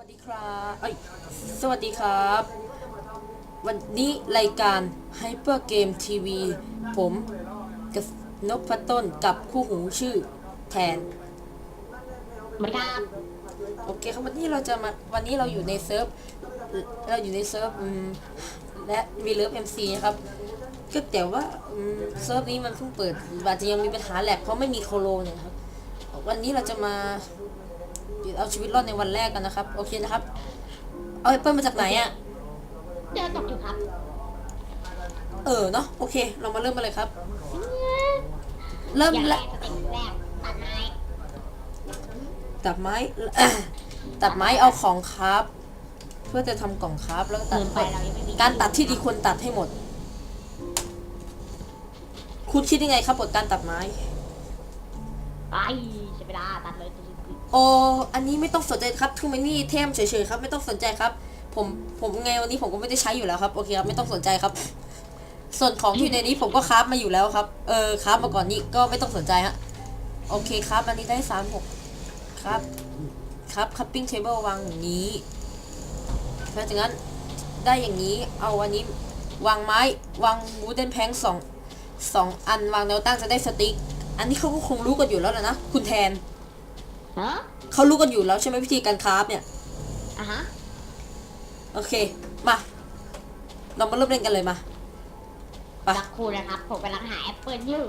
วัสดีครับเอ้ยสวัสดีครับ วันนี้รายการ Hyper Game TV ผมกับนพต้นกับคู่หูชื่อแทนเหมือนครับโอเคครับวันนี้เราจะมาวันนี้เราอยู่ในเซิร์ฟเราอยู่ในเซิร์ฟอืมและวีเลิฟเอ็มซีนะครับก็แต่ว่าอืมเซิร์ฟนี้มันเพิ่งเปิดอาจจะยังมีปัญหาแหลกเพราะไม่มีโคโลเนี่ยครับวันนี้เราจะมา เอาชีวิตรอดในวันแรกกันนะครับ โอเคนะครับ เอาแอปเปิลมาจากไหนอะ่ะเจอตกอยู่ครับเออเนาะโอเค เรามาเริ่มกันเลยครับ เริ่มอย่างแรแรกกสเต็ปแรกตัดไม้ตัดไม้ ตัดไม้เอาของครับ เพื่อจะทำกล่องครับแล้วก็ตัเกิดนไปเรายังไม่มีการตัดที่ดีควรตัดให้หมด คุณคิดยังไงครับบทการตัดไม้ ไปใช้เวลาตัดเลยโออันนี้ไม่ต้องสนใจครับทูมินี่เทมเฉยๆครับ ไม่ต้องสนใจครับ ผมผมไงวันนี้ผมก็ไม่ได้ใช้อยู่แล้วครับโอเคครับไม่ต้องสนใจครับ ส่วนของที่อยู่ในนี้ผมก็คราฟมาอยู่แล้วครับ เออคราฟมาก่อนนี้ก็ไม่ต้องสนใจฮะโอเคครับ อันนี้ได้สามหกครับครับคัพปิ้งเทเบิลวางอย่างนี้แล้วจากนั้นได้อย่างนี้เอาอันนี้วางไม้วางวูดเดนแพงสองสองอันวางแนวตั้งจะได้สติ๊กอันนี้เขาก็คงรู้กันอยู่แล้วนะ คุณแทน ฮะเขารู้กันอยู่แล้วใช่ไหมวิธีการคราฟเนี่ย อะฮะโอเค มา เรามาเริ่มเล่นกันเลยมา ไป รักครูนะครับ ผมกำลังหาแอปเปิลอยู่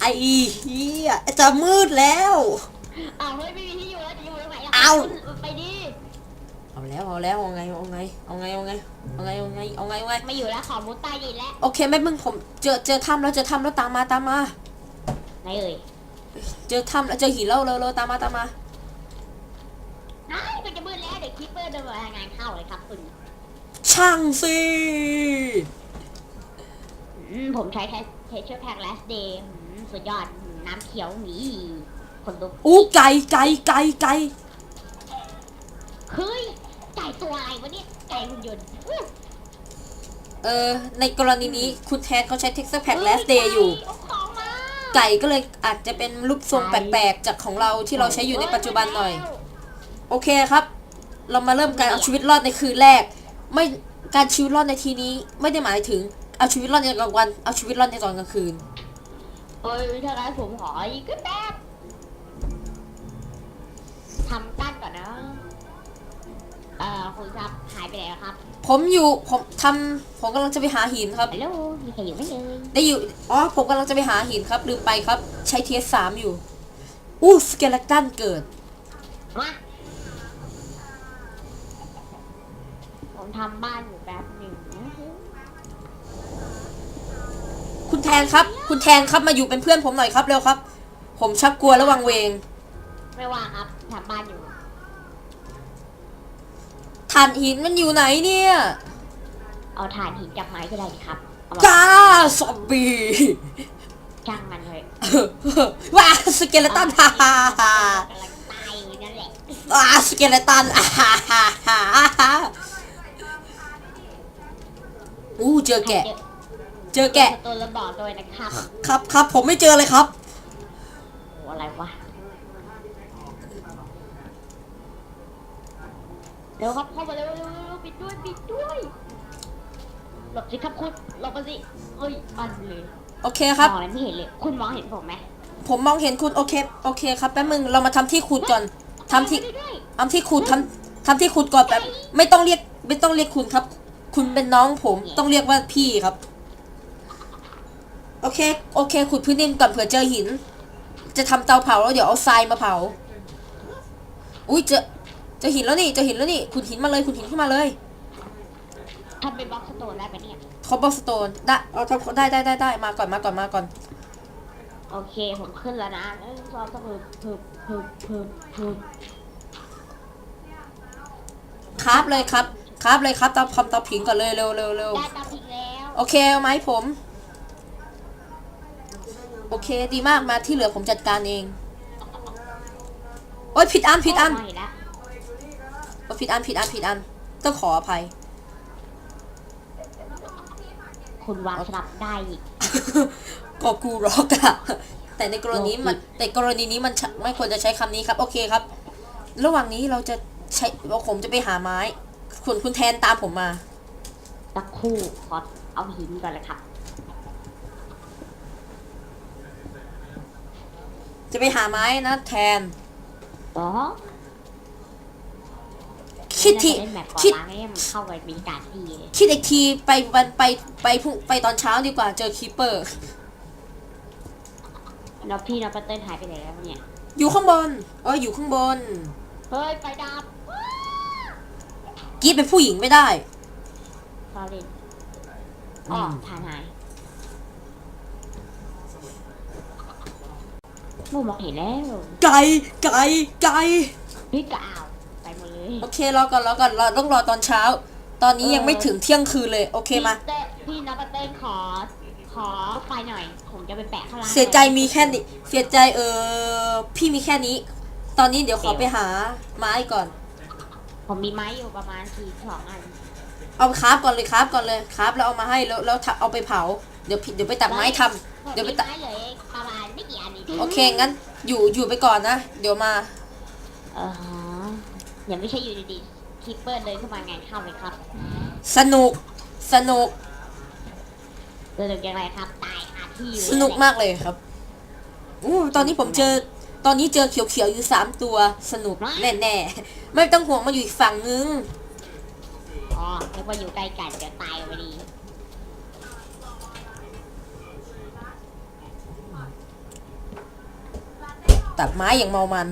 ไอ้เฮียจะมืดแล้ว อ้าวเฮ้ยไม่มีที่อยู่แล้วจะอยู่ตรงไหนล่ะเอาคุณไปดิเอาแล้วเอาแล้วเอาไงเอาไงเอาไงเอาไงเอาไงเอาไงเอาไงเอาไง ไม่อยู่แล้วขอมุดใต้ดินแล้วโอเคแม่มึงผมเจอเจอถ้ำแล้วเจอถ้ำแล้วตามมาตามมาไหนเอ่ย เจอถ้ำแล้วเจอหินแล้วเร็วเร็วตามมาตามมาไอ้มันจะมืดแล้วเดี๋ยวคิปเปอร์เดินมางานเข้าเลยครับคุณช่างสิอืมผมใช้เทเชอร์แพ็กแลสเดย์สุดยอดอืมน้ำเขียวหมีคนลุกอู้ไก่ไก่ไก่ไก่เฮ้ยไก่ตัวอะไรวะเนี่ยไก่หุ่นยนต์อื้อเออในกรณีนี้คุณแทนเขาใช้ texture pack last day อยู่เอาของมา ไก่ก็เลยอาจจะเป็นรูปทรงแปลกๆจากของเราที่เราใช้อยู่ในปัจจุบันหน่อย โอเคครับ เรามาเริ่มการเอาชีวิตรอดในคืนแรก ไม่การชีวิตรอดในทีนี้ไม่ได้หมายถึงเอาชีวิตรอดในกลางวันเอาชีวิตรอดในตอนกลางคืนเอ้ยถ้างั้นผมขออีกก็แป๊บทำกั้นก่อนนะเอ่อคุณครับหายไปไหนแล้วครับผมอยู่ผมทำผมกำลังจะไปหาหินครับฮัลโหลมีใครอยู่ไหมเลยได้อยู่อ๋อผมกำลังจะไปหาหินครับลืมไปครับ ใช้เทียสามอยู่อู้สเกเลตันเกิดมาผมทำบ้านอยู่แป๊บหนึ่งนะคุณแทนครับ คุณแทนครับมาอยู่เป็นเพื่อนผมหน่อยครับเร็วครับ ผมชักกลัวและวังเวง ไม่ว่างครับทำบ้านอยู่ ถ่านหินมันอยู่ไหนเนี่ยเอาถ่านหินจากไม้ก็ได้นี่ครับเอามาก้าซอมบี้จ้างมันเลยว้าสเกเลตันฮ่าฮ่าฮ่ากำลังตายอยู่นั่นแหละว้าสเกเลตันอ่าฮ่าฮ่าฮ่าฮ่าอู้เจอแกะ เจอแกะ ตัวระบอกด้วยนะครับ ครับครับผมไม่เจอเลยครับโอ้อะไรวะ เดี๋ยวครับเข้ามาเร็วเร็วเร็วปิดด้วยปิดด้วยหลบสิครับคุณหลบมาสิเฮ้ยอันเลยโอเคครับ มองอะไรไม่เห็นเลย คุณมองเห็นผมไหมผมมองเห็นคุณโอเคโอเคครับแป๊บมึงเรามาทำที่ขุดก่อนทำที่ไปด้วยทำที่ขุดทำทำที่ขุดก่อนแบบไม่ต้องเรียกไม่ต้องเรียกคุณครับ คุณเป็นน้องผมต้องเรียกว่าพี่ครับ โอเค โอเค ขุดพื้นดินก่อนเผื่อเจอหิน จะทำเตาเผาแล้วเดี๋ยวเอาทรายมาเผา อุ้ยเจอเจอหินแล้วนี่เจอหินแล้วนี่ขุดหินมาเลยขุดหินขึ้นมาเลยทำเป็นบล็อกสโตนได้ไหมเนี่ยคอบเบอร์สโตนได้เอาทำได้ได้ได้ได้มาก่อนมาก่อนมาก่อน โอเคผมขึ้นแล้วนะหนึ่งสองสามพึบพึบพึบพึบพึบคราฟเลยครับคราฟเลยครับเตาทำเตาผิงก่อนเลยเร็วเร็วเร็วได้ตามพิงแล้วโอเคเอาไหมผม โอเคดีมากมาที่เหลือผมจัดการเอง โอ๊ยผิดอันผิดอันโไม่ละโอ๊ย ผิดอันผิดอันผิดอันต้องขออภัย คุณวางสลับได้อีกก็กูร็อกอะแต่ในกรณีมันแต่กรณีนี้มันใช้ไม่ควรจะใช้คำนี้ครับ โอเคครับ ระหว่างนี้เราจะใช้ผมจะไปหาไม้คุณคุณแทนตามผมมาสักครู่ขอเอาหินก่อนเลยครับจะไปหาไม้นะแทนอ๋อ คิดทีเล่นแมปก่อนคิด ล้างให้มันเข้าไปมีการดีเลยคิดอีกทีไปวันไปไปพรุ่งไปตอนเช้าดีกว่าเจอคีเปอร์ แล้วพี่น้องปัตเติ้ลหายไปไหนแล้วเนี่ย อยู่ข้างบนเอออยู่ข้างบนเฮ้ยไฟดับกรีดเป็นผู้หญิงไม่ได้ซอรี่อ๋อม ทานหายมูมองเห็นแล้วไก่ไก่ไก่พี่กาวไปหมดเลย โอเครอก่อนรอก่อนรอต้องรอตอนเช้า ตอนนี้ยังไม่ถึงเที่ยงคืนเลย โอเคมา พี่เต้พี่น้องปัตเติ้ลขอ ขอไฟหน่อย ผมจะไปแปะข้างล่างเสียใจมีแค่นี้เสียใจเออพี่มีแค่นี้ ตอนนี้เดี๋ยวขอไปหาไม้ก่อนผมผมมีไม้อยู่ประมาณสี่สองอันเอาคราฟก่อนเลยคราฟก่อนเลยคราฟแล้วเอามาให้แล้วแล้วเอาไปเผาเดี๋ยวพี่เดี๋ยวไปตัดไม้ทำเดี๋ยวไปตัดผมมีไม้เหลยประมาณไม่กี่อันนี้โอเคงั้นอยู่อยู่ไปก่อนนะ เดี๋ยวมา เออ ฮะยังไม่ใช่อยู่ดีๆคีปเปอร์เดินเข้ามาไงเข้าเลยครับสนุก สนุก เดินยังไงครับ ตายคาที่อยู่สนุกมากเลยครับอู้ตอนนี้ผมเจอ ตอนนี้เจอเขียวๆอยู่สามตัว สนุกแน่ๆ ไม่ต้องห่วงมาอยู่อีกฝั่งนึง อ๋อนึกว่าอยู่ใกล้กันเดี๋ยวตายพอดีตัดไม้อย่างเมามัน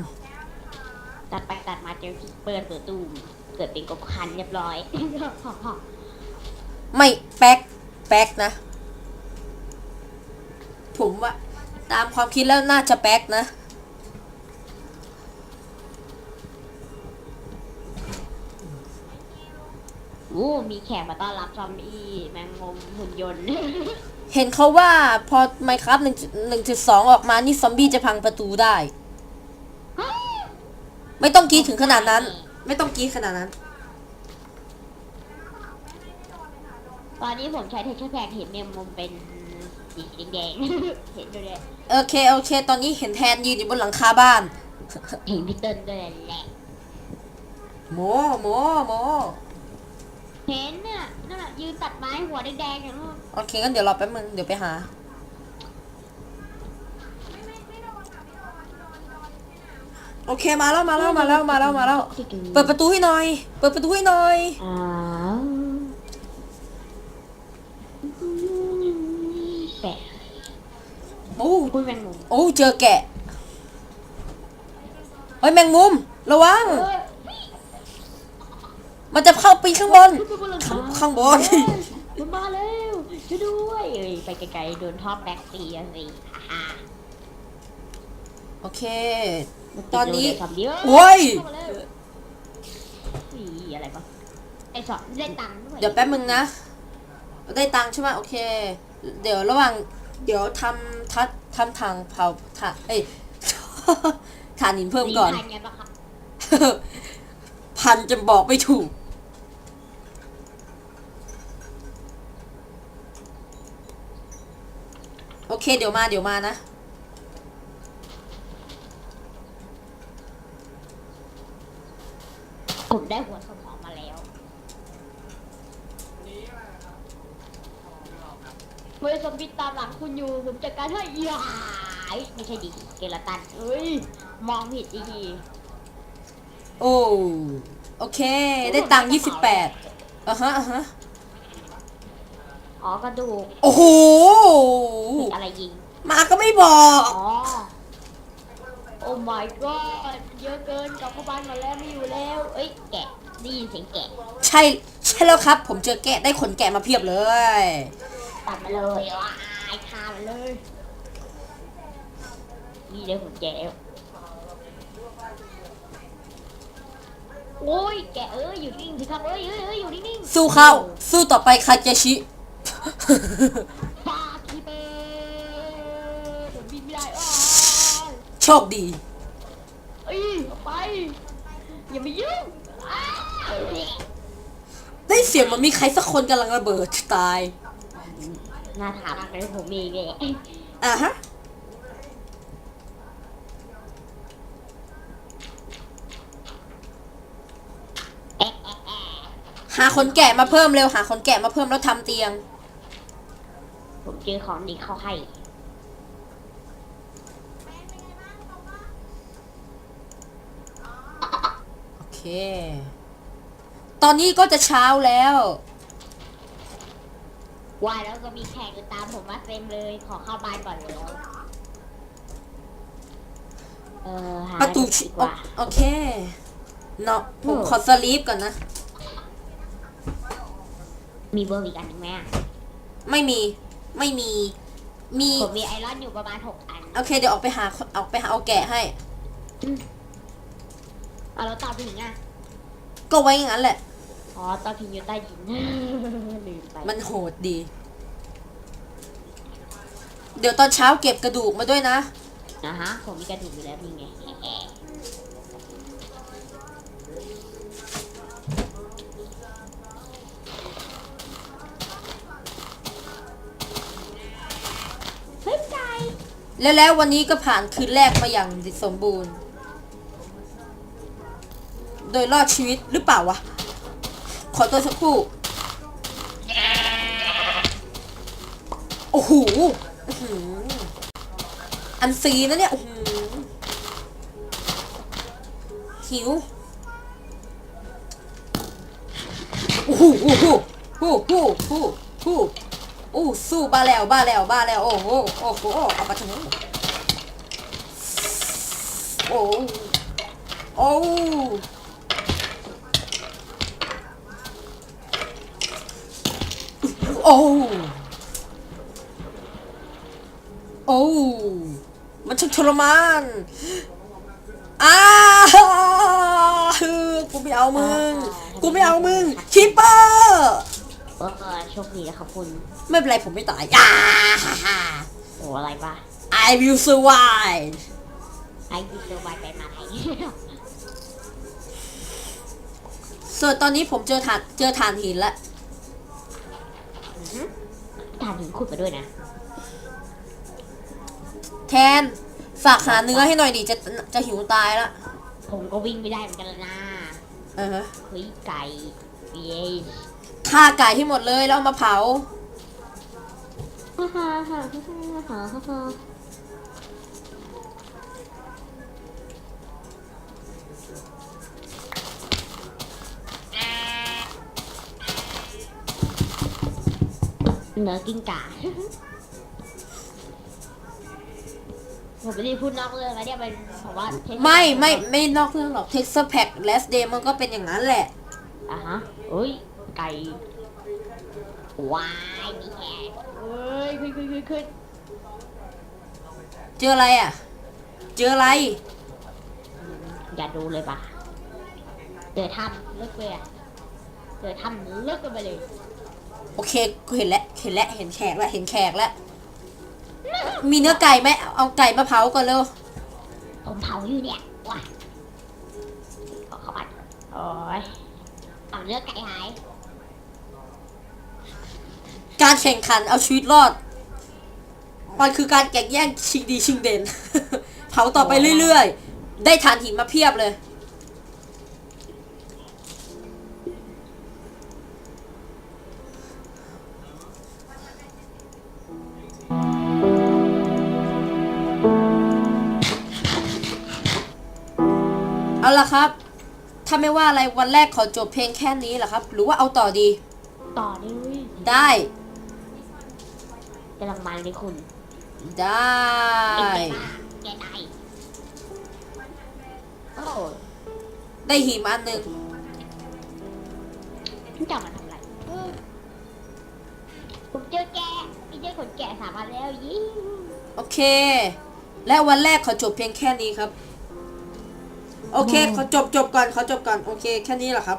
ตัดไปตัดมาเจอคีปเปอร์ตัวตูมเกิดเป็นกบคันเรียบร้อยไม่แป๊กแป๊กนะ ผมว่า ตามความคิดแล้วน่าจะแป๊กนะโอ้มีแขกมาต้อนรับซอมบี้แมงมุมหุ่นยนต์ เห็นเขาว่าพอไมครับหนึ่งหนึ่งจุดสองออกมานี่ซอมบี้จะพังประตูได้ ไม่ต้องกรีดถึงขนาดนั้น ไม่ต้องกรีดขนาดนั้น ตอนนี้ผมใช้เทคเชอร์แพกเห็นแมงมุมเป็นสีแดงๆ เห็นด้วยเลยโอเคโอเค ตอนนี้เห็นแทนยืนอยู่บนหลังคาบ้าน เห็นพี่เติ้ลด้วยแหละโมโมโมเห็นน่ะนั่นน่ะยืนตัดไม้หัวแดงๆอย่างนู้นโอเคงั้นเดี๋ยวรอแป๊บนึงเดี๋ยวไปหา อเคมาแล้วมาแล้วมาแล้วมาแล้วมาแล้ว เปิดประตูให้หน่อย เปิดประตูให้หน่อย อ้าวแปะโอ้คุยแมงมุมโอ้เจอแกะเฮ้ยแมงมุม ระวังเอ้ยมันจะเข้าไปข้างบนขึ้นไปบนหลังคาข้างบนมันมาแล้วช่วยด้วยเอ้ยไปไกลๆโดนท็อปแบ็กตีอะสิฮ่า โอเคๆตอนนี้มัติดโดเดียวโอ้ย เข้ามาแล้วอีอะไรปะไอสอนเล่นตังค์ด้วยเดี๋ยวแป๊บนึงนะ ได้ตังค์ใช่ไหมโอเค เดี๋ยวระหว่าง เดี๋ยวทำทัดทำทางเผาถ่านเอ้ย ถ่านหินเพิ่มก่อนรีบทานไงปะครับพันจะบอกไม่ถูก โอเค เดี๋ยวมาเดี๋ยวมานะ ผมได้หัวสมองมาแล้วเฮ้ยซอมบี้ตามหลังคุณอยู่ ผมจัดการให้ยายไม่ใช่ดิเกลตันเอ้ย มองผิดอีกทีโอ้โอเค ได้ตังค์ยี่สิบแปดอะฮะอะฮะอ๋อกระดูกโอ้โหอะไรยิง มาก็ไม่บอก อ๋อโอ้ my god เยอะเกินกลับเข้าบ้านมาแล้วไม่อยู่แล้ว เอ้ยแกะได้ยินเสียงแกะใช่ใช่แล้วครับ ผมเจอแกะได้ขนแกะมาเพียบเลย ตัดมาเลยว้ายคามันเลย นี่เลยผมแกะโอ้ยแกะเอ้ยอยู่นิ่งสิครับเอ้ยเอ้ยเอ้ยอยู่นิ่งๆสู้เข้าสู้ต่อไปคาเจชิ ฟาคีเปผมบินไม่ได้อ้าว โชคดี เอ้ยออกไป อย่ามายุ่งอ้าวได้เสียงเหมันมีใครสักคนกำลังระเบิดตายน่าถามอะไรผมเองเลยอะฮะโหาคนแกะมาเพิ่มเร็ว หาคนแกะมาเพิ่มแล้วทำเตียง ผมเจอของดีเข้าให้ เค ตอนนี้ก็จะเช้าแล้ว ว่าแล้วก็มีแขกอยู่ตามผมมาเต็มเลย ขอเข้าบ้านก่อนเดี๋ยวเออหาประตูดีชิกว่า โอเคเนาะผมขอสลีปก่อนนะ มีเบอร์อีกอันหนึงไหมอะไม่มี ไม่มี มี ผมมีไอรอนอยู่ประมาณหกอัน โอเค เดี๋ยวออกไปหา ออกไปหาเอาแกะให้เอาแล้วตาผิงอะก็ไว้อย่างนั้นแหละ อ๋อตาผิงอยู่ใต้ดิน ลืมไปมันโหดดี เดี๋ยวตอนเช้าเก็บกระดูกมาด้วยนะ นะฮะผมมีกระดูกอยู่แล้วนี่ไงเฮ้ยไก่แล้วแล้ววันนี้ก็ผ่านคืนแรกมาอย่างสมบูรณ์ โดยรอดชีวิตหรือเปล่าวะ ขอตัวสักครู่ โอ้โหอื้อหืออันซีนะเนี่ยโอ้โหหิวโอ้โหโอ้โหโอ้โหโอ้โหโอ้โหโอ้สู้บ้าแล้วบ้าแล้วบ้าแล้ว โอ้โห โอ้โห เอาไปถึงโอ้ โอ้ โอ้โอ้มันช่างทรมานอ้ากูไม่เอามึง กูไม่เอามึงคิปเปอร์เออโชคดีนะครับคุณ ไม่เป็นไรผมไม่ตายอ่าโอ้อะไรปะ I will survive ไอ้ดิเซอร์ไวไปมาไหนส่วนตอนนี้ผมเจอฐานเจอฐานหินแล้ว ทานถึงขุดมาด้วยนะ แทนฝากหาเนื้อให้หน่อยดิจะจะหิวตายละผมก็วิ่งไม่ได้เหมือนกันแล้วนะเออฮะเฮ้ยไก่เย้ฆ่าไก่ให้หมดเลยแล้วเอามาเผาฮ่าฮ่าฮ่าฮ่าฮ่าฮ่า ฮ่าเนื้อกิ้งก่าผมไม่ได้พูดนอกเรื่องนะเนี่ยเป็นเพราะว่าเทคนิคไม่ไม่ไม่นอกเรื่องหรอก Texture Pack Last Day มันก็เป็นอย่างนั้นแหละ อะฮะเอ้ย ไก่วายมีแฮกเอ้ยขึ้นขึ้นขึ้นขึ้นเจออะไรอะ เจออะไร อย่าดูเลยป่ะเดี๋ยวทำเลิกเลยอะเดี๋ยวทำเลิกกันไปเลย โอเคกูเห็นแล้วเห็นแล้วเห็นแขกแล้วเห็นแขกแล้วมีเนื้อไก่ไหมเอาไก่มาเผาก่อนเร็วผมเผาอยู่เนี่ยว้าขอเข้าไปโอ้ยเอาเนื้อไก่หายการแข่งขันเอาชีวิตรอด มันคือการแข่งแย่งชิงดีชิงเด่น เผาต่อไปเรื่อยๆ ได้ฐานหินมาเพียบเลย ละครับ ถ้าไม่ว่าอะไรวันแรกขอจบเพลงแค่นี้แหละครับ หรือว่าเอาต่อดี ต่อเลยได้กำลังมันเลยคุณ ได้แกได้ โอ้ได้หิมอันหนึ่งมันจะเอามาทำอะไรเออผมเจอแกะพี่เจอขนแกะสามอันแล้วยิ่งโอเค และวันแรกขอจบเพียงแค่นี้ครับ โอเคขอจบจบก่อนขอจบก่อนโอเคแค่นี้แหละครับ